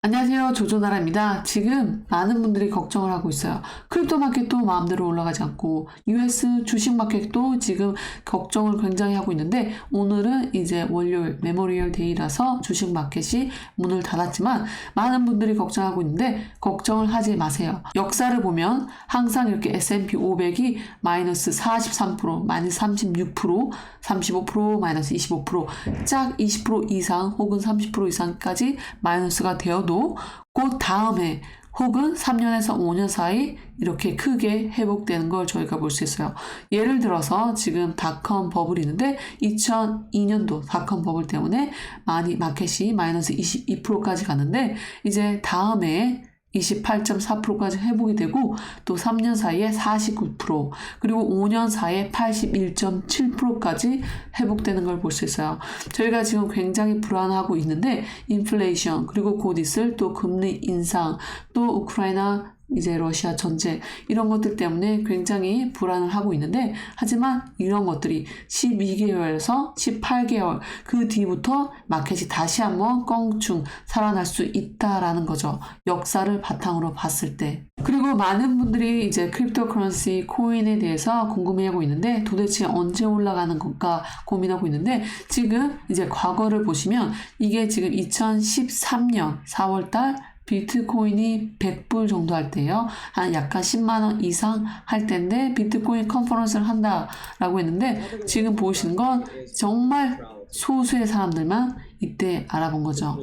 안녕하세요. 조조나라입니다. 지금 많은 분들이 걱정을 하고 있어요. 크립토 마켓도 마음대로 올라가지 않고 US 주식 마켓도 지금 걱정을 굉장히 하고 있는데 오늘은 이제 월요일 메모리얼 데이라서 주식 마켓이 문을 닫았지만 많은 분들이 걱정하고 있는데 걱정을 하지 마세요. 역사를 보면 항상 이렇게 S&P 500이 마이너스 43%, 마이너스 36%, 35%, 마이너스 25%짝 20% 이상 혹은 30% 이상까지 마이너스가 되어 도그 다음에 혹은 3년에서 5년 사이 이렇게 크게 회복되는 걸 저희가 볼 수 있어요. 예를 들어서 지금 닷컴 버블이 있는데 2002년도 닷컴 버블 때문에 많이 마켓이 마이너스 22%까지 갔는데 이제 다음에 28.4%까지 회복이 되고 또 3년 사이에 49% 그리고 5년 사이에 81.7%까지 회복되는 걸 볼 수 있어요. 저희가 지금 굉장히 불안하고 있는데 인플레이션 그리고 곧 있을 또 금리 인상 또 우크라이나 이제 러시아 전쟁 이런 것들 때문에 굉장히 불안을 하고 있는데 하지만 이런 것들이 12개월에서 18개월 그 뒤부터 마켓이 다시 한번 껑충 살아날 수 있다라는 거죠. 역사를 바탕으로 봤을 때. 그리고 많은 분들이 이제 크립토커런시 코인에 대해서 궁금해하고 있는데 도대체 언제 올라가는 건가 고민하고 있는데 지금 이제 과거를 보시면 이게 지금 2013년 4월달 비트코인이 100불 정도 할 때요. 한 약간 10만 원 이상 할 때인데 비트코인 컨퍼런스를 한다라고 했는데 지금 보시는 건 정말 소수의 사람들만 이때 알아본 거죠.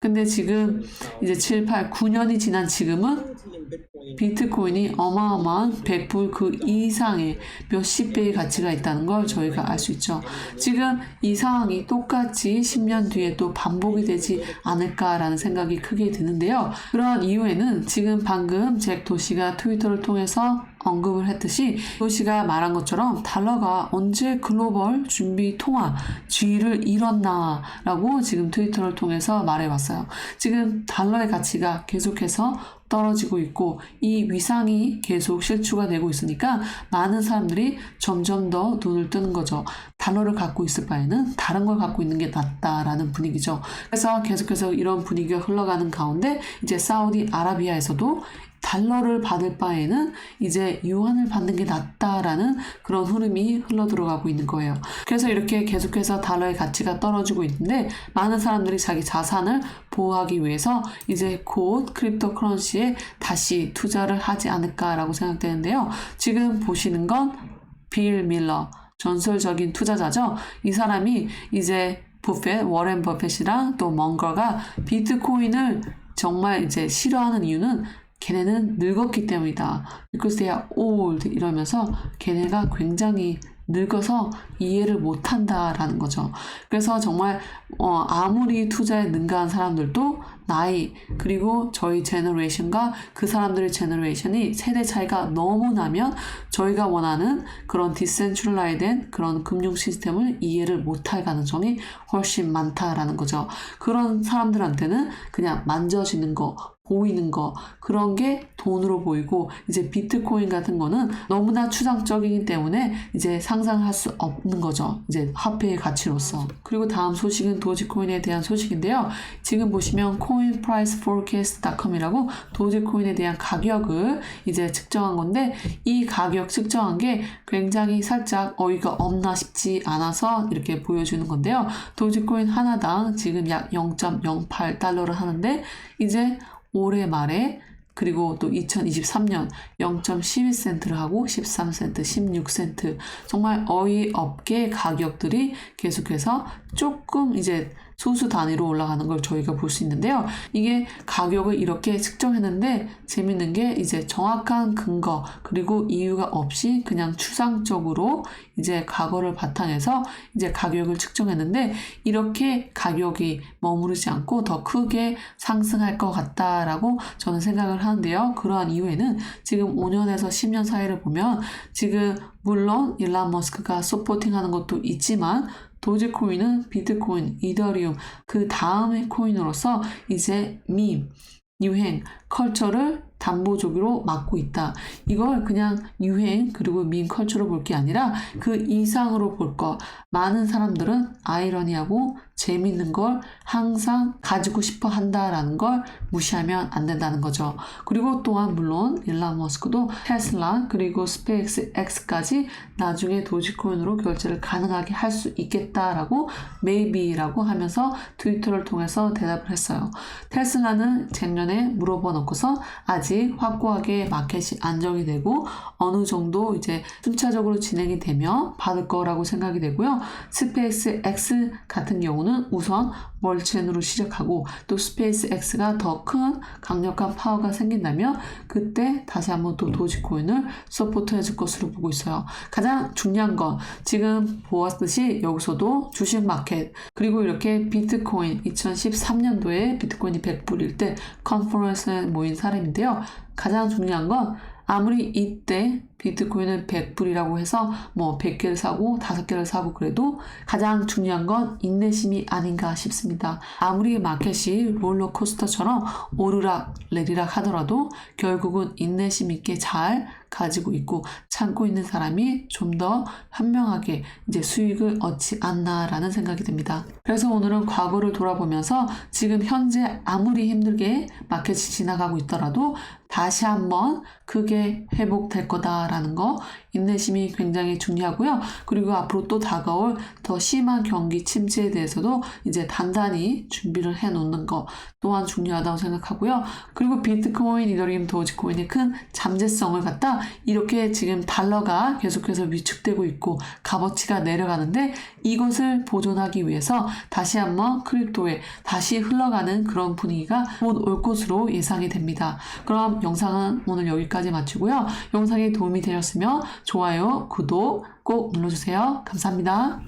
근데 지금 이제 7, 8, 9년이 지난 지금은 비트코인이 어마어마한 100불 그 이상의 몇십 배의 가치가 있다는 걸 저희가 알 수 있죠. 지금 이 상황이 똑같이 10년 뒤에 또 반복이 되지 않을까라는 생각이 크게 드는데요. 그런 이유에는 지금 방금 잭 도시가 트위터를 통해서 언급을 했듯이 도시가 말한 것처럼 달러가 언제 글로벌 준비 통화 지위를 잃었나라고 지금 트위터를 통해서 말해왔어요. 지금 달러의 가치가 계속해서 떨어지고 있고 이 위상이 계속 실추가 되고 있으니까 많은 사람들이 점점 더 눈을 뜨는 거죠. 달러를 갖고 있을 바에는 다른 걸 갖고 있는 게 낫다라는 분위기죠. 그래서 계속해서 이런 분위기가 흘러가는 가운데 이제 사우디 아라비아에서도 달러를 받을 바에는 이제 유한을 받는 게 낫다라는 그런 흐름이 흘러 들어가고 있는 거예요. 그래서 이렇게 계속해서 달러의 가치가 떨어지고 있는데 많은 사람들이 자기 자산을 보호하기 위해서 이제 곧 크립토 커런시에 다시 투자를 하지 않을까라고 생각되는데요. 지금 보시는 건 빌 밀러 전설적인 투자자죠. 이 사람이 이제 부페 워렌 버핏이랑 또 멍거가 비트코인을 정말 이제 싫어하는 이유는 걔네는 늙었기 때문이다. Because they are old 이러면서 걔네가 굉장히 늙어서 이해를 못한다라는 거죠. 그래서 정말 어, 아무리 투자에 능가한 사람들도 나이 그리고 저희 제너레이션과 그 사람들의 제너레이션이 세대 차이가 너무 나면 저희가 원하는 그런 디센트럴라이된 그런 금융 시스템을 이해를 못할 가능성이 훨씬 많다라는 거죠. 그런 사람들한테는 그냥 만져지는 거 보이는 거 그런 게 돈으로 보이고 이제 비트코인 같은 거는 너무나 추상적이기 때문에 이제 상상할 수 없는 거죠. 이제 화폐의 가치로서. 그리고 다음 소식은 도지코인에 대한 소식인데요. 지금 보시면 coinpriceforecast.com이라고 도지코인에 대한 가격을 이제 측정한 건데 이 가격 측정한 게 굉장히 살짝 어이가 없나 싶지 않아서 이렇게 보여주는 건데요. 도지코인 하나당 지금 약 0.08달러를 하는데 이제 올해 말에 그리고 또 2023년 0.12센트를 하고 13센트, 16센트 정말 어이없게 가격들이 계속해서 조금 이제 소수 단위로 올라가는 걸 저희가 볼 수 있는데요. 이게 가격을 이렇게 측정했는데 재밌는 게 이제 정확한 근거 그리고 이유가 없이 그냥 추상적으로 이제 과거를 바탕해서 이제 가격을 측정했는데 이렇게 가격이 머무르지 않고 더 크게 상승할 것 같다라고 저는 생각을 하는데요. 그러한 이유에는 지금 5년에서 10년 사이를 보면 지금 물론 일란 머스크가 서포팅하는 것도 있지만 도지코인은 비트코인, 이더리움 그 다음의 코인으로서 이제 밈, 유행, 컬처를 담보조기로 막고 있다. 이걸 그냥 유행 그리고 민 컬처로 볼 게 아니라 그 이상으로 볼 거. 많은 사람들은 아이러니하고 재밌는 걸 항상 가지고 싶어 한다라는 걸 무시하면 안 된다는 거죠. 그리고 또한 물론 일란 머스크도 테슬라 그리고 스페이스 X까지 나중에 도지코인으로 결제를 가능하게 할 수 있겠다라고 maybe라고 하면서 트위터를 통해서 대답을 했어요. 테슬라는 작년에 물어봐 놓고서 아직 확고하게 마켓이 안정이 되고 어느 정도 이제 순차적으로 진행이 되면 받을 거라고 생각이 되고요. 스페이스 X 같은 경우는 우선 월첸으로 시작하고 또 스페이스 X가 더 큰 강력한 파워가 생긴다면 그때 다시 한번 또 도지코인을 서포트해 줄 것으로 보고 있어요. 가장 중요한 건 지금 보았듯이 여기서도 주식 마켓 그리고 이렇게 비트코인 2013년도에 비트코인이 100불일 때 컨퍼런스에 모인 사람인데요. 가장 중요한 건 아무리 이때 비트코인은 100불이라고 해서 뭐 100개를 사고 5개를 사고 그래도 가장 중요한 건 인내심이 아닌가 싶습니다. 아무리 마켓이 롤러코스터처럼 오르락 내리락 하더라도 결국은 인내심 있게 잘 가지고 있고 참고 있는 사람이 좀 더 현명하게 이제 수익을 얻지 않나라는 생각이 듭니다. 그래서 오늘은 과거를 돌아보면서 지금 현재 아무리 힘들게 마켓이 지나가고 있더라도 다시 한번 크게 회복될 거다라는 거 인내심이 굉장히 중요하고요. 그리고 앞으로 또 다가올 더 심한 경기 침체에 대해서도 이제 단단히 준비를 해 놓는 거 또한 중요하다고 생각하고요. 그리고 비트코인, 이더리움, 도지코인의 큰 잠재성을 갖다 이렇게 지금 달러가 계속해서 위축되고 있고 값어치가 내려가는데 이것을 보존하기 위해서 다시 한번 크립토에 다시 흘러가는 그런 분위기가 곧 올 것으로 예상이 됩니다. 그럼 영상은 오늘 여기까지 마치고요. 영상이 도움이 되셨으면 좋아요, 구독 꼭 눌러주세요. 감사합니다.